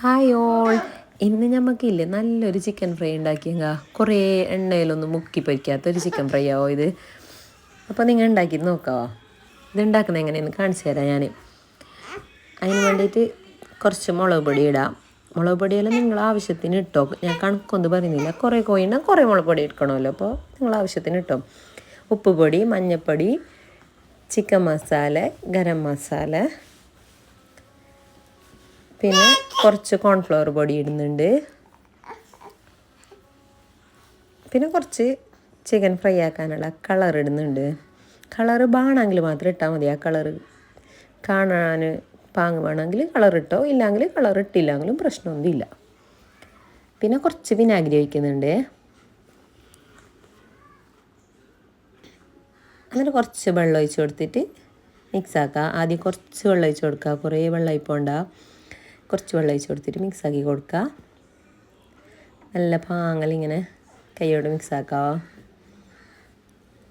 Hi all ഇന്ന് ഞമ്മക്കില്ലേ നല്ലൊരു chicken fry ഉണ്ടാക്കിയെങ്ക കുറേ എണ്ണയിലൊന്നും മുക്കി പൊരിക്കാത്ത ഒരു ചിക്കൻ ഫ്രൈ ആവോ ഇത്? അപ്പോൾ നിങ്ങൾ ഉണ്ടാക്കി നോക്കാവോ? ഇത് ഉണ്ടാക്കുന്നത് എങ്ങനെയെന്ന് കാണിച്ചു തരാം ഞാൻ അതിന് വേണ്ടിയിട്ട് കുറച്ച് മുളക് പൊടി ഇടാം. മുളക് പൊടിയെല്ലാം നിങ്ങൾ ആവശ്യത്തിന് ഇട്ടോ. ഞാൻ കണക്കൊന്നും പറയുന്നില്ല. കുറേ കോഴിണ്ടാൽ കുറേ മുളക് പൊടി എടുക്കണമല്ലോ അപ്പോൾ നിങ്ങൾ ആവശ്യത്തിന് ഇട്ടോ. ഉപ്പ് പൊടി മഞ്ഞൾപ്പൊടി ചിക്കൻ മസാല ഗരം മസാല പിന്നെ കുറച്ച് കോൺഫ്ലവർ പൊടി ഇടുന്നുണ്ട്. പിന്നെ കുറച്ച് ചിക്കൻ ഫ്രൈ ആക്കാനുള്ള കളർ ഇടുന്നുണ്ട്. കളർ ബാണെങ്കിൽ മാത്രം ഇട്ടാൽ മതി. ആ കളർ കാണാൻ പാങ്ങ് വേണമെങ്കിൽ കളർ ഇട്ടോ ഇല്ലെങ്കിൽ കളർ ഇട്ടില്ലെങ്കിലും പ്രശ്നമൊന്നുമില്ല പിന്നെ കുറച്ച് വിനാഗിരി ഒഴിക്കുന്നുണ്ട്. എന്നിട്ട് കുറച്ച് വെള്ളം ഒഴിച്ച് കൊടുത്തിട്ട് മിക്സ് ആക്കുക ആദ്യം കുറച്ച് വെള്ളം ഒഴിച്ച് കൊടുക്കുക. കുറേ വെള്ളം പോണ്ട കുറച്ച് വെള്ളം ഒഴിച്ച് കൊടുത്തിട്ട് മിക്സ് ആക്കി കൊടുക്കുക. നല്ല പാങ്ങലിങ്ങനെ കൈയോടെ മിക്സ് ആക്കുക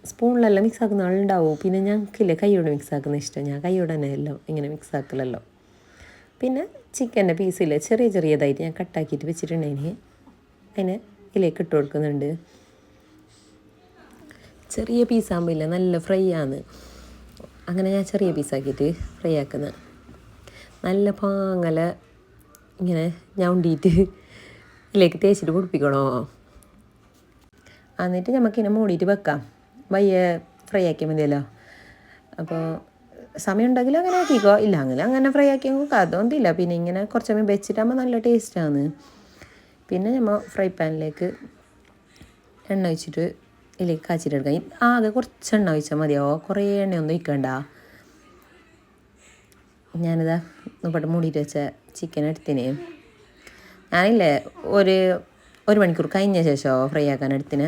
സ്പൂണിലെല്ലാം മിക്സ് ആക്കുന്ന ആളുണ്ടാവും? പിന്നെ ഞങ്ങൾക്കില്ല കൈയോടെ മിക്സ് ആക്കുന്ന ഇഷ്ടം? ഞാൻ കൈയോടെ എല്ലാം ഇങ്ങനെ മിക്സ് ആക്കലല്ലോ. പിന്നെ ചിക്കന്റെ പീസിൽ ചെറിയ ചെറിയതായിട്ട് ഞാൻ കട്ടാക്കിയിട്ട് വെച്ചിട്ടുണ്ടെങ്കിൽ അതിനെ ഇതിലേക്ക് ഇട്ട് കൊടുക്കുന്നുണ്ട്. ചെറിയ പീസാകുമ്പോൾ ഇല്ല? നല്ല ഫ്രൈ ആണ് അങ്ങനെ ഞാൻ ചെറിയ പീസാക്കിയിട്ട് ഫ്രൈ ആക്കുന്നത് നല്ല പാങ്ങല ഇങ്ങനെ ഞാൻ ഉണ്ടിയിട്ട് ഇതിലേക്ക് തേച്ചിട്ട് പൊടിപ്പിക്കണോ? എന്നിട്ട് നമുക്കിങ്ങനെ മൂടിയിട്ട് വെക്കാം. വയ്യ ഫ്രൈ ആക്കിയാൽ മതിയല്ലോ. അപ്പോൾ സമയം ഉണ്ടെങ്കിൽ അങ്ങനെ ആക്കിക്കോ. ഇല്ല അങ്ങനെ അങ്ങനെ ഫ്രൈ ആക്കിയാൽ നോക്കാം അതൊന്നുമില്ല പിന്നെ ഇങ്ങനെ കുറച്ച് സമയം വെച്ചിട്ടാകുമ്പോൾ നല്ല ടേസ്റ്റാണ് പിന്നെ നമ്മൾ ഫ്രൈ പാനിലേക്ക് എണ്ണ ഒഴിച്ചിട്ട് ഇതിലേക്ക് കാച്ചിട്ടെടുക്കാം. ആകെ കുറച്ച് എണ്ണ ഒഴിച്ചാൽ മതിയാവോ കുറേ എണ്ണയൊന്നും ഒഴിക്കണ്ട. ഞാനിതാ ഇവിടെ മൂടിയിട്ട് വെച്ച ചിക്കൻ എടുത്തിന്. ഞാനില്ലേ ഒരു ഒരു മണിക്കൂർ കഴിഞ്ഞ ശേഷമോ ഫ്രൈ ആക്കാൻ എടുത്തിന്.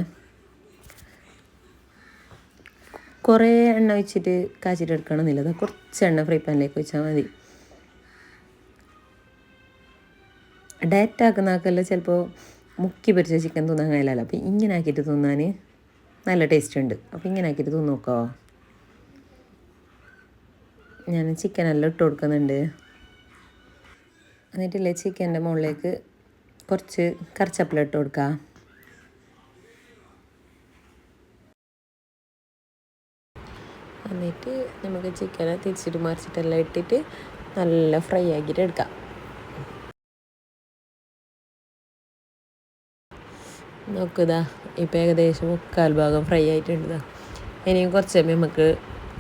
കുറേ എണ്ണ വെച്ചിട്ട് കാച്ചിട്ട് എടുക്കണമെന്നില്ല അത് കുറച്ച് എണ്ണ ഫ്രൈ പാനിലേക്ക് വെച്ചാൽ മതി. ഡയറ്റ് ആക്കുന്ന ആക്കല്ല ചിലപ്പോൾ മുക്കി പൊരിച്ച ചിക്കൻ തിന്നാൻ കഴിയില്ലല്ലോ. അപ്പോൾ ഇങ്ങനെ ആക്കിയിട്ട് തിന്നാൻ നല്ല ടേസ്റ്റ് ഉണ്ട്. അപ്പോൾ ഇങ്ങനെ ആക്കിയിട്ട് തിന്നു നോക്കാമോ ഞാൻ ചിക്കനെല്ലാം ഇട്ട് കൊടുക്കുന്നുണ്ട്. എന്നിട്ടില്ലേ ചിക്കന്റെ മുകളിലേക്ക് കുറച്ച് കറിച്ചപ്പല ഇട്ട് കൊടുക്കുക എന്നിട്ട് നമുക്ക് ചിക്കനെ തിരിച്ചിട്ട് മറിച്ചിട്ടെല്ലാം ഇട്ടിട്ട് നല്ല ഫ്രൈ ആക്കിയിട്ട് എടുക്കാം. നോക്കുതാ ഇപ്പം ഏകദേശം മുക്കാൽ ഭാഗം ഫ്രൈ ആയിട്ടുണ്ട് ഇനിയും കുറച്ച് സമയം നമുക്ക്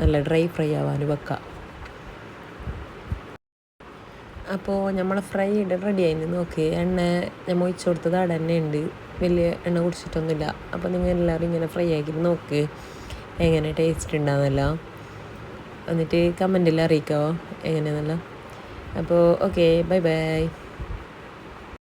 നല്ല ഡ്രൈ ഫ്രൈ ആവാൻ വെക്കാം. അപ്പോൾ നമ്മൾ ഫ്രൈ ഇട റെഡി ആയി നോക്ക് എണ്ണ നമ്മൾ ഒഴിച്ചു കൊടുത്തത് അവിടെ തന്നെ ഉണ്ട് വലിയ എണ്ണ കുടിച്ചിട്ടൊന്നുമില്ല അപ്പോൾ നിങ്ങൾ എല്ലാവരും ഇങ്ങനെ ഫ്രൈ ആക്കിയിട്ട് നോക്ക് എങ്ങനെ ടേസ്റ്റ് ഉണ്ടാകുന്നല്ലോ എന്നിട്ട് കമന്റിൽ അറിയിക്കാവോ എങ്ങനെയാണെന്നല്ലോ അപ്പോൾ ഓക്കെ ബൈ ബൈ